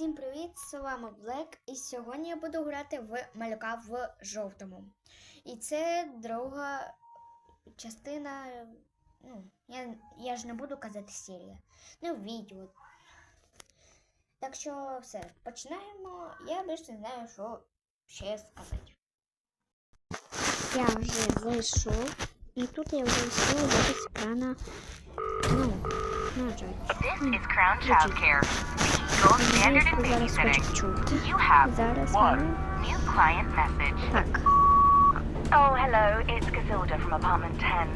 Всім привіт! З вами Блек, і сьогодні я буду грати в малюка в жовтому. І це друга частина. Ну, я, я ж не буду казати серія. Ну, відео. Так що все, починаємо. Я більше не знаю, що ще сказати. Я вже зайшов, і тут я вже вийшов з екрана. Ну, нажать. This is Crown Childcare. Speaking gold standard in Зараз babysitting. хочу чути. You have Зараз one ми... new client message. Так. Oh, hello, it's Casilda from apartment 10.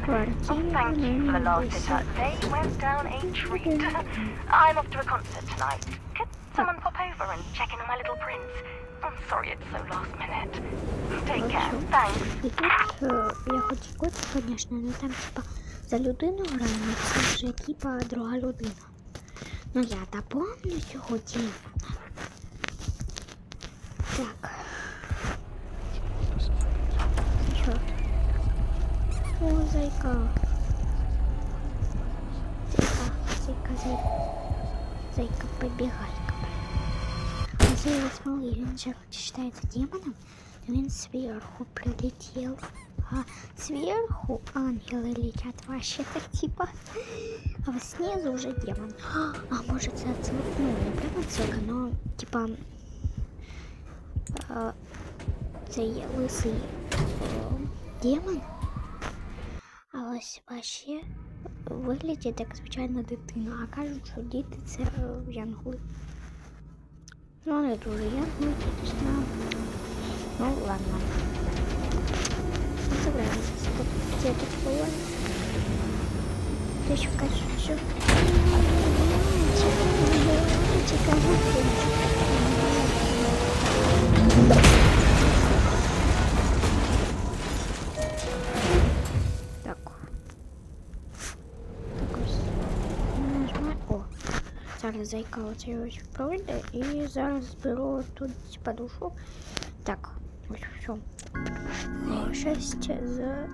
Oh, thank you for the last sitter. They went down a treat. I'm off to a concert tonight. Could someone pop over and check in on my little prince? I'm sorry it's so last minute. Take care. Thanks. І тут е, я хоч і кот, звісно, але там типа за людину граємо, це вже типа друга людина. Ну я цього демона. Так. Що? О, зайка. Зайка, зайка, зайка. Зайка. А цей ось малий, він же считается демоном, но він сверху прилетел. А сверху ангелы летят вообще-то типа. А вот снизу уже демон. А может это отсылка, ну не прям отсылка, но типа а, цей лисий е, демон. А ось вообще виглядить як звичайна дитина. А кажуть, що діти це е, янголи. Ну, не дуже янголи, знаю. Ну, ладно. Забираемся. Где тут было? Ты еще все. Так. Так. О, зараз зайка ось пройде і зараз зберу тут подушку. Так, все. 6 з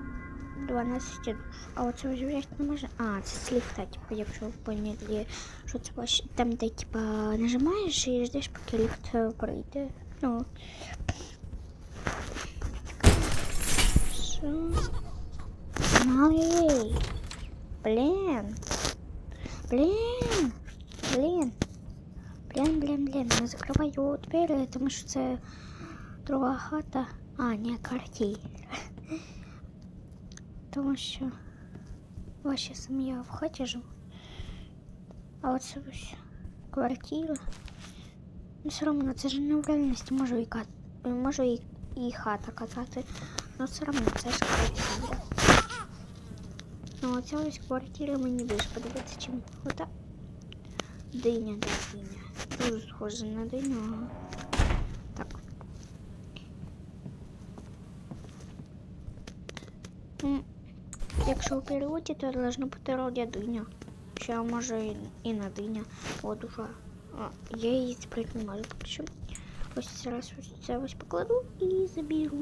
12 душ. А оце ось взяти не може. А, це сліфта, типу, якщо ви поняли, що це ваш... там, де типа нажимаєш і ждеш, поки ліфт е, прийде. Ну. Що? Малий. Блін. Блін. Блін. Блін, блін, блін. Не закриваю двері, тому що це друга хата. А, не квартира. Тому що ваша сім'я в хаті живе. А оце ось квартира. Ну, все одно, це ж не в реальності можу і, кат... можу і, і хата казати. Ну все одно це ж квартира. Ну, оця ось квартира мені більше подобається, чим ота диня, да, диня. Дуже схожа на диню. Якщо у переводі, то должно бути роді диня. Ще може і, і на диня. О, душа. А, я її збрати не можу поки що. Ось зараз ось це ось покладу і заберу.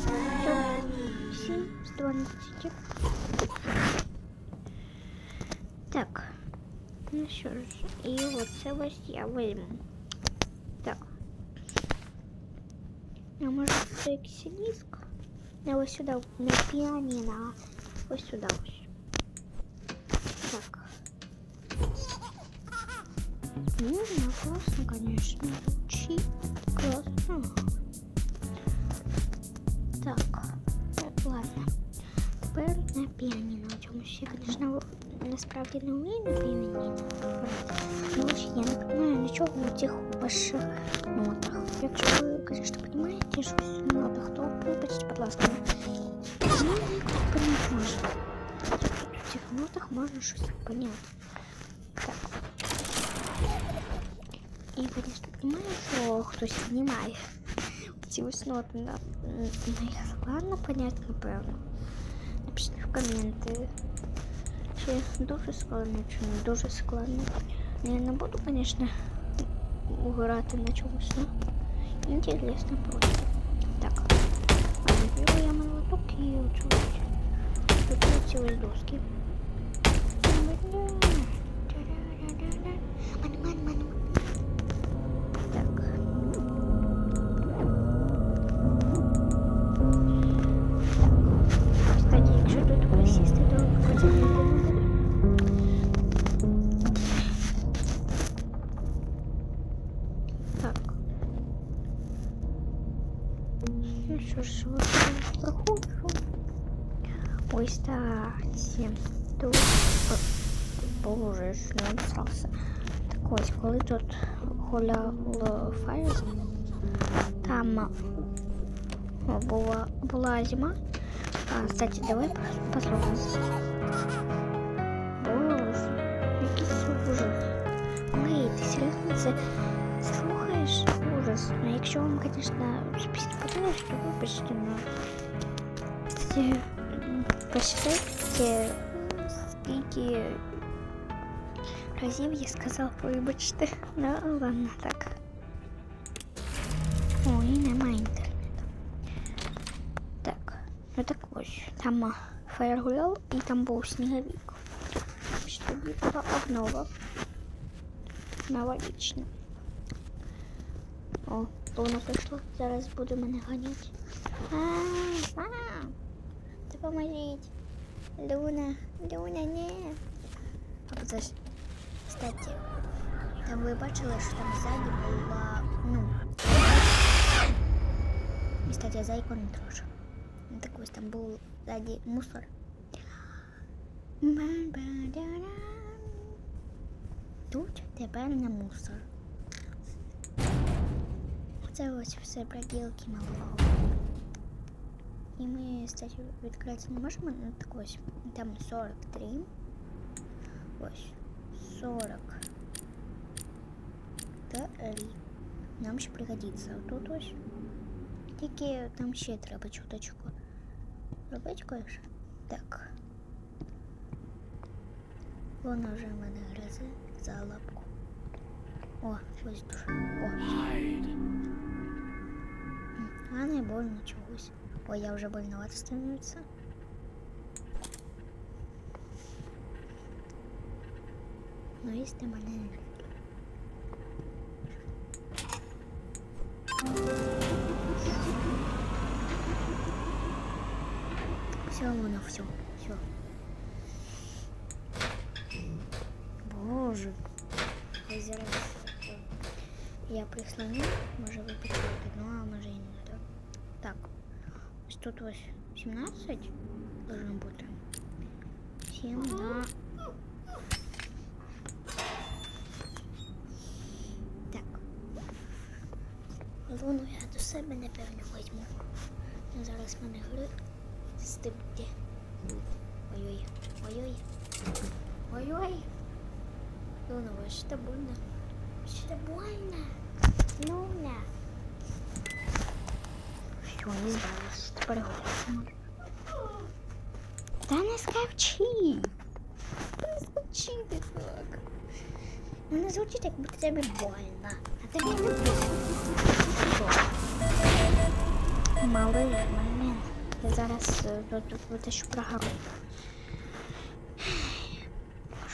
Все. 7 з 12. Так. Ну що ж, і оце ось я візьму. Так. А може це якийсь диск? Не ось сюди, на піаніно. Ось сюди ось. Так. Нужно, классно, конечно. Звучит классно. Так. Ну, ладно. Тепер на піаніно. Чомусь я, конечно, насправді не вмію на піаніно грати. Ну, ось я не розумію нічого у цих ваших нотах. Якщо ви, конечно, розумієте щось в нотах, то вибачте, будь ласка. Ну, я тут понять можна. Тут в цих нотах можна щось поняти. Так. І, конечно, розумію, що хтось знімає ці ось ноти. На, на їх складно понять, напевно. Напишіть в коменти. Чи дуже складно, чи не дуже складно. Я не буду, конечно, грати на чомусь, но интересно просто. Так. Я молоток оцю ось. Тут доски. так. Тут боже, ж не обсрався. Так ось, коли тут гуляв Файз, там о, була, була зима. А, кстати, давай пос- послухаємо. Боже, який це ужас. Ой, ти серйозно це слухаєш? Ужас. Ну, якщо вам, звісно, пісня подобається, то вибачте, но... Кстати, м, посчитайте, скільки разів я сказав вибачте. Ну, ладно, так. Ой, немає інтернету. Так, ну так ось. Там фаєр і там був сніговик. Що була обнова. Новорічна. О, Луна прийшла. Зараз буде мене ганяти. А, а, Допоможіть. Луна, Луна, ні. А подожди. Кстати, там ви бачили, що там ззаді була, ну, і, кстати, за ікону трошки. Ну, так ось там був ззаді мусор. Ба-ба-да-дам. Тут тепер не мусор. Це ось все броділки малого. І ми, кстати, відкрити не можемо, ну так ось, там 43. Ось 40. Три. Нам ще пригодиться. Тут ось. Тільки там ще треба чуточку. Робить кое-що? Так. Вона вже мене гризе за лапку. О, ось дуже. О. М, А не больно чогось. Ой, я вже больновато становиться. Ну, їсти мене не люблю. Все, воно все, все. Боже. Я зараз е, я прислоню, може ви почуєте, ну а може і не так. Так. Тут ось 17 должно бути. 7 на Так. Луну я до себе напевно візьму. Ну, Зараз мене гри стибде. Ой-ой. Ой-ой. Ой-ой. Луна, що больно? Що больно? Луна. Все, не збавилась. Тепер гуляти можу. Та не скавчи. Не так. Ну не звучить, як будто тобі больно. А тобі не больно. Момент. Я зараз е, витащу програму.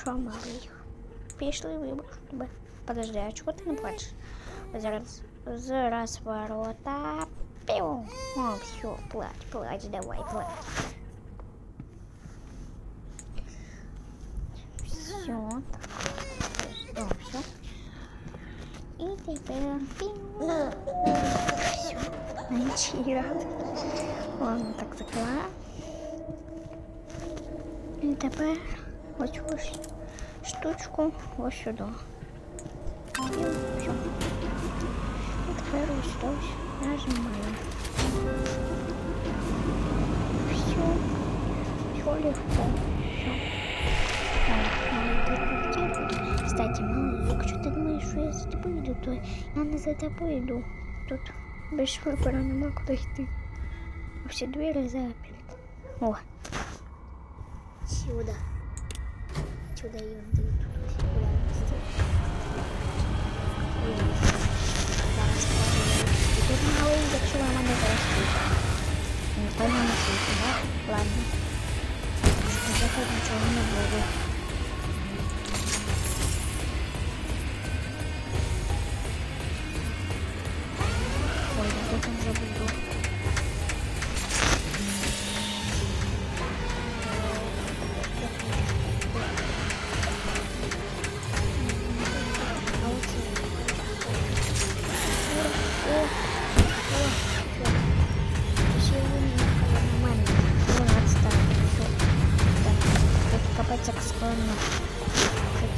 Що, малий? Пішли, вибачу тебе. Подожди, а чого ти не плачеш? Зараз з розворота. Піу. О, все, плач, плач, давай, плач. Все, так. О, все. І тепер піу. Все. Менший рад. Ладно, так закла. І тепер ось ось штучку ось сюди. І все. І тепер ось сюди ось нажимаємо. Все. Все легко. Все. Так, малий, ти хотів? Кстати, малий, якщо ти думаєш, що я за тобою йду, то я не за тобою йду. Тут без вибору нема куди йти. Всі двері заперті. О. Сюда. Сюда і он тут треба. І тут малий, якщо ви мене зараз чуєте. Ніколи не чуєте, да? Ладно. Сказати нічого не буду.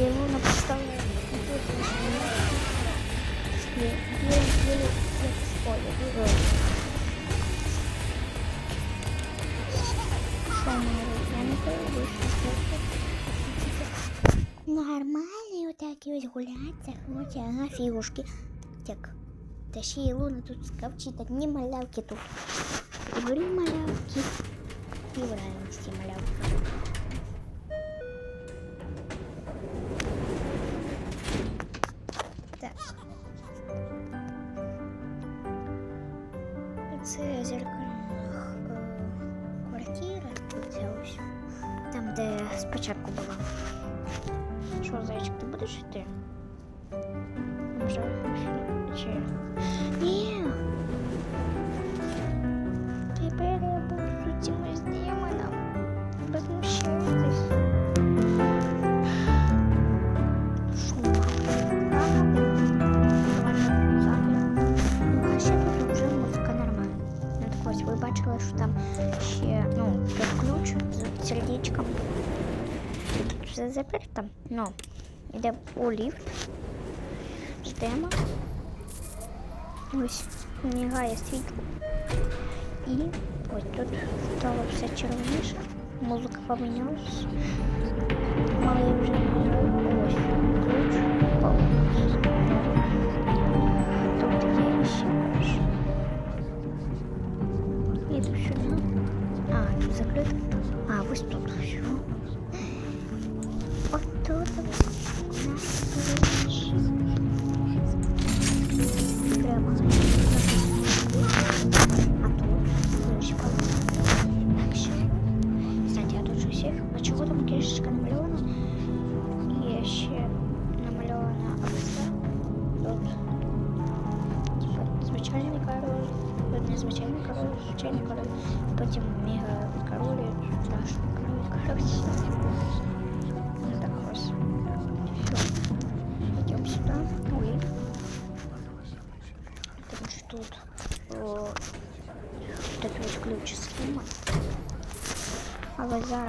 я его написала. Нормальные вот такие вот гуляться, вот я на фигушки. Так, тащи Луна тут скопчи, так не малявки тут. Говорю малявки. Не нравится малявка. Спочатку була. Що, зайчик, ти будеш йти? Може, чи... Ні. Тепер я буду з цими демоном. Вже нормальна. Ну, так ось ви бачили, що там ще, ну, тут ключ з сердечком Тут все заперто. Ну, йде у ліфт. Ждемо. Ось мігає світло. І ось тут стало все червоніше. Музика помінялась. Малий вже не грає. Ось ключ. Повністю. Тут є ще ключ. Іду сюди. А, тут закрито. А, ось тут yapılıyor.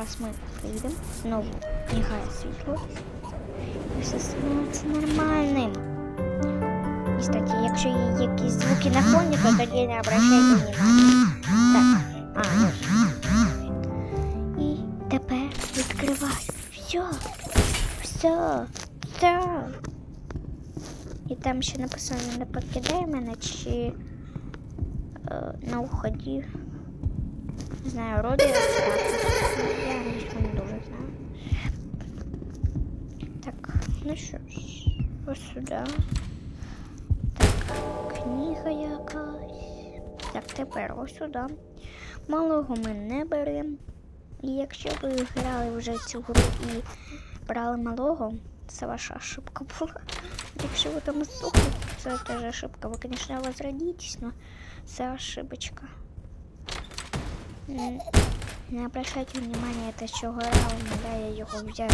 Зараз ми прийдемо, знову мігає світло. І все становиться нормальним. Кстати, якщо є якісь звуки на фоні, то тоді не обращайте внимання. Так, а, ось. І тепер відкривай. Все. Все. Все. І там ще написано не покидай мене чи е, на уході. Знаю, роди. Я англійську не дуже знаю. Так, ну що ж, ось сюди. Так, книга якась. Так, тепер ось сюди. Малого ми не беремо. І якщо ви грали вже цю гру і брали малого, це ваша ошибка була. Якщо ви там слухаєте, це теж ошибка. Ви, звісно, возродитесь, но це ошибочка. М, Не обращайте внимания, это что гора, да, я его взял.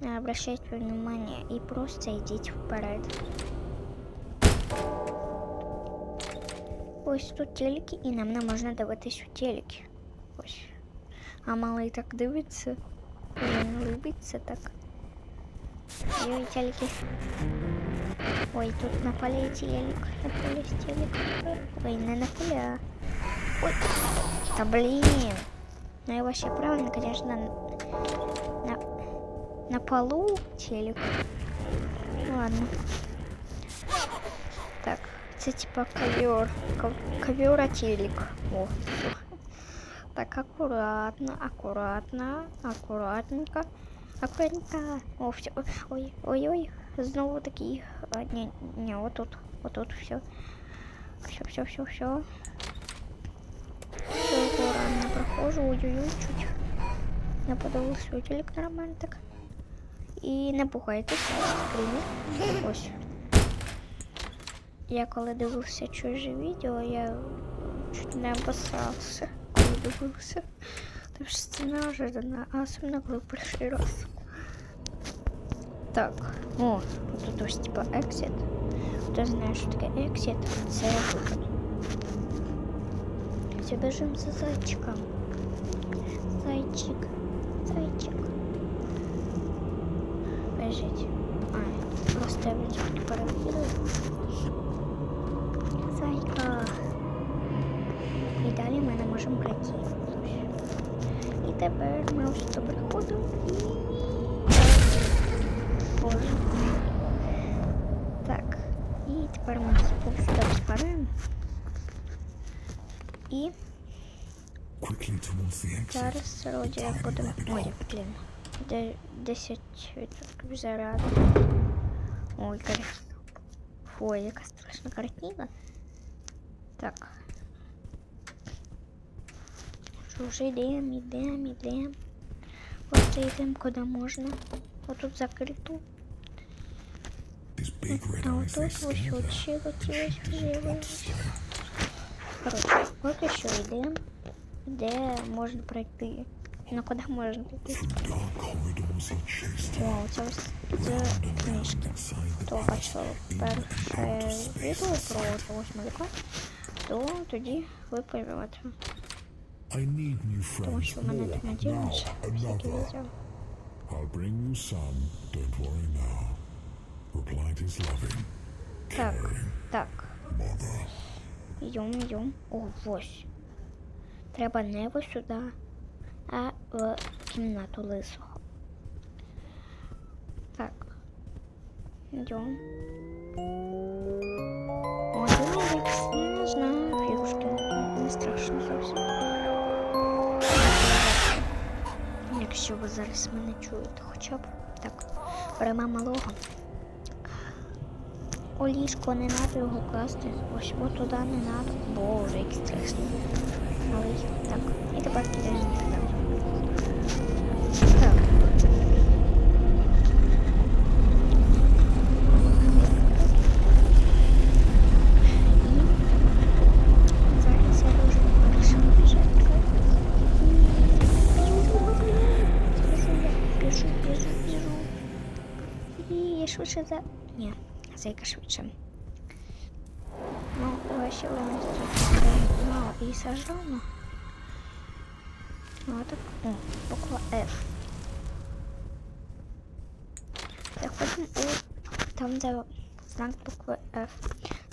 Не обращайте внимания и просто идите вперед. Ось тут телеки, і нам не можна дивитись у телеки. Ось. А малий так дивиться. Він любиться так. Ой, телеки. Ой, тут на полі телек. На полі телек. Ой, не на полі, а... Ой, да блин. Ну и вообще правильно, конечно, на, на полу телек. Ладно. Так, это типа ковер. Ков- Ковер, а телек. О. Так, аккуратно, аккуратно, аккуратненько. Аккуратненько. О, все. Ой, ой, ой. Знову такі. А, не, не, вот тут. Вот тут. Все, все, все, все. Все аккуратно прохожу, ой-ой-ой, чуть. Не подивився телек нормально так. І не пугайтесь, скрінер. Ось. Я коли дивився чуже відео, я чуть не обосрався, коли дивився. Тому що це неожиданно, а особливо коли перший раз. Так, о, тут ось типа exit. Хто знає, що таке exit, це виход. Все, бежим за зайчиком. Зайчик, зайчик. Бежить. А, поставить перевірю. Зайка. І далі ми не можемо пройти. І тепер ми ось тут приходимо і. Боже. Так. І тепер ми сюди збираємо. І зараз вроді будемо. Ой, блін. Де 10% заряду. Ой, кар... Фу, яка страшна картина. Так. Що ж, йдемо, йдемо, йдемо. Просто йдемо куди можна. Отут закрито. His big red А eyes, they отут ось stare от there. ще хотілося Tempted з'явитися. not to stare. Коротше, поки що йдемо, де можна пройти. Ну куди можна пройти? Through dark corridors he chased her. Вау, це ось з книжки. Inside the Хто palace, бачив in перше and out of відео space. про цього смоліка, то тоді ви поймете. I need new Тому friends. що в мене там Now надіюсь всякі another. відео. I'll bring you some. Don't worry now. Replied his loving, Так, caring так. mother. Йдем, йдем. О, ось. Треба не ось сюди, а в кімнату лисого. Так. Йдем. О, дивись, не знаю, фігушки. Не страшно зовсім. Якщо ви зараз мене чуєте, хоча б так. Беремо малого. У ліжко не треба його класти. Ось от туди не треба. Боже, як страшно. Малий. Так. І тепер підемо туди. Так. І зараз я дуже вирішила біжати. Біжу, біжу, біжу. І я швидше за... Ні, зайка швидше. Ну, вообще элементы мало И сожжено. Ну, так, о, буква F. Заходимо у там, де знак букви F.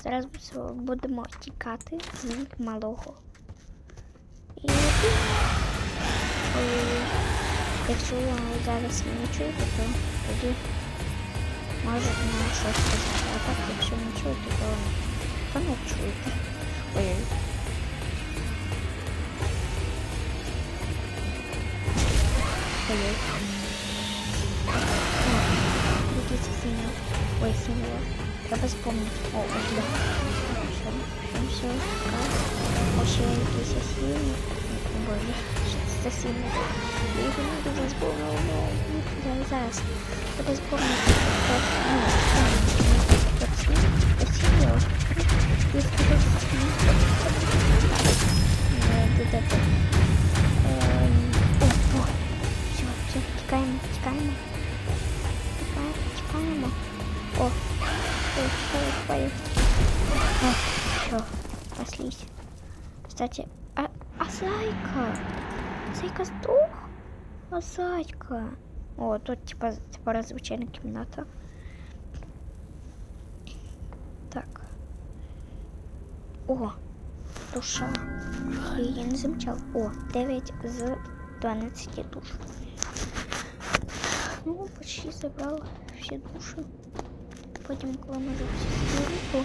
Зараз бу- будемо тікати від малого. Ой, якщо ви зараз мене чуєте, то тоді може на щось. А так, якщо не чуєте, то то не чуєте. Ой. Ой. Якийсь символ. Ой, символ. Треба запомнити. О, ось да. Все, все, все. Так. Ось ще якийсь символ. О, Боже, що це за символ? Я його не дуже запомнила, но зараз, зараз. Треба запомнити. Так, ну, так, зайка? О, тут типа, типа звичайна кімната. Так. О, душа. Я її не замічав. О, 9 з 12 душ. Ну, почти забрав всі душі. Потім, коли ми вже всі зберемо, то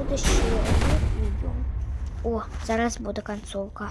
буде ще одне відео. О, зараз буде концовка.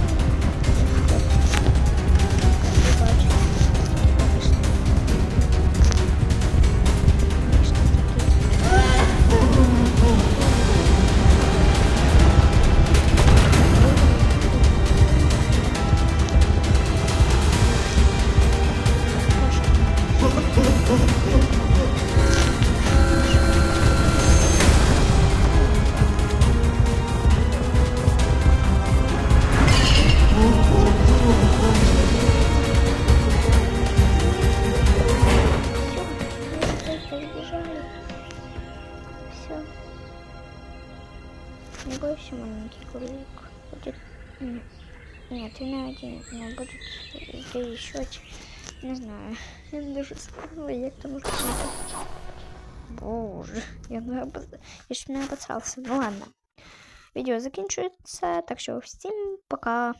Боже, я не обоз... я ж не обоцрався. Ну ладно. Відео закінчується, так що всім пока.